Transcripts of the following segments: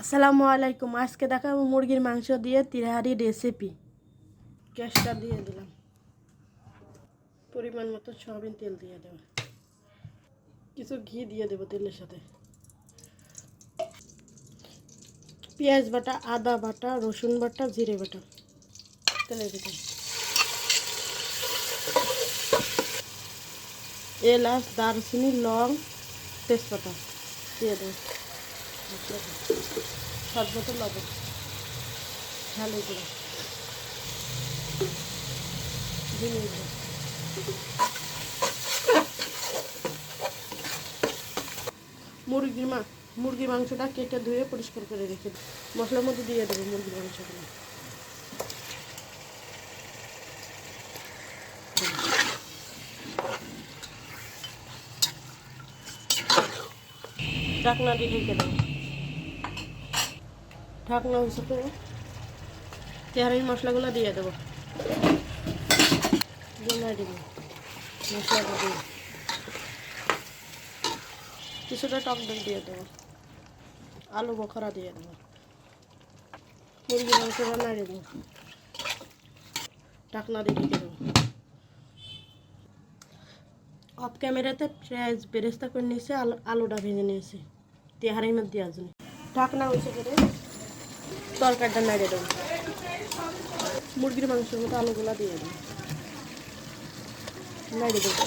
আসসালামু আলাইকুম। আজকে দেখাবো মুরগির মাংস দিয়ে তিরাহারি রেসিপি গ্যাসটা দিয়ে দিলাম। পরিমাণ মতো সয়াবিন তেল দিয়ে দেবো। কিছু ঘি দিয়ে দেবো তেলের সাথে। পেঁয়াজ বাটা, আদা বাটা, রসুন বাটা, জিরে বাটা। তেলের ভিতরে। এলাচ, দারচিনি, লং, তেজপাতা দিয়ে দেবো। স্বাদ মতো লবণ। ভালো করে। দিয়ে মুরগির মা মুরগির মাংসটা কেটে ধুয়ে পরিষ্কার করে রেখে মশলার মধ্যে দিয়ে দেবো মুরগির মাংসগুলো। ঢাকনা দিয়ে ঢেকে দেবো। ঢাকনা হিসেবে তেহারির মশলাগুলো দিয়ে দেবো। দিয়ে দেবো। দিয়ে। কিছুটা টক দই দিয়ে দেবো। আলু বখরা দিয়ে দেবো। মুরগি মাংসটা নাড়িয়ে দেবো। ঢাকনা দিয়ে ঢেকে দেবো। অফ ক্যামেরাতে পেঁয়াজ বেরেস্তা করে নিয়েছে, আলু আলুটা ভেজে নিয়েছি। তেহারির মধ্যে জন্য ঢাকনা হয়েছে করে তরকারিটা নাড়িয়ে দেবো। মুরগির মাংসের মতো আলুগুলা দিয়ে দেবো। নাড়িয়ে দেবো।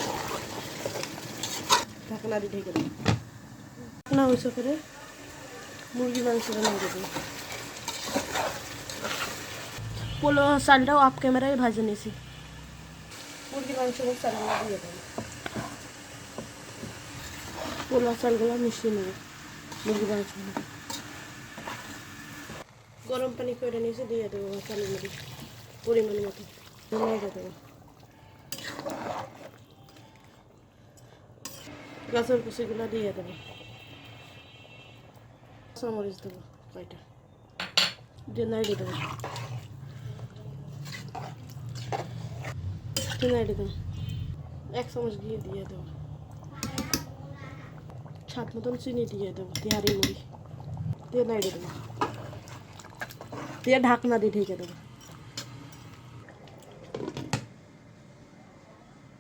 ঢাকনা দিয়ে ঢেকে দেবো। ঢাকনা হয়েছে করে মুরগির মাংসটা নাড়িয়ে দেবো। পোলো চালটাও অফ ক্যামেরায় ভাজে নিয়েছি মুরগির মাংস চালগুলো দিয়ে দেবো। পোলা চালগুলো মিশিয়ে নেব মুরগির মাংস গরম পানি করে নিয়েছি, দিয়ে দেবো চালের মধ্যে পরিমাণ মতো। নেড়ে দেবো গাছের কুচিগুলো দিয়ে দেবো। চামরিচ দেবো, কয়টা? দিয়ে নাড়িয়ে দেবো দিয়ে নাড়িয়ে দেবো। এক চামচ ঘি দিয়ে দেবো। স্বাদ মতন চিনি দিয়ে দেবো তেহারি মুড়ি। দিয়ে নাড়িয়ে দেবো। দিয়ে ঢাকনা দিয়ে ঢেকে দেবো।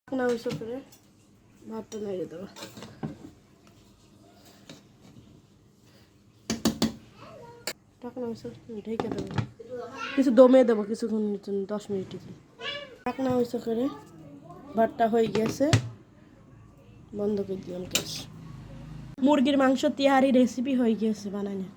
ঢাকনা উঁচু করে ভাতটা নাড়িয়ে দেবো। ঢাকনা উঁচু ঢেকে দেবো। কিছু দমে দেবো কিছুক্ষণের জন্য, দশ জন্য ঢাকনা উঁচু করে ভাতটা হয়ে গেছে বন্ধ করে দিলাম গ্যাস। মুরগির মাংস তিহারি রেসিপি হয়ে গিয়েছে বানানো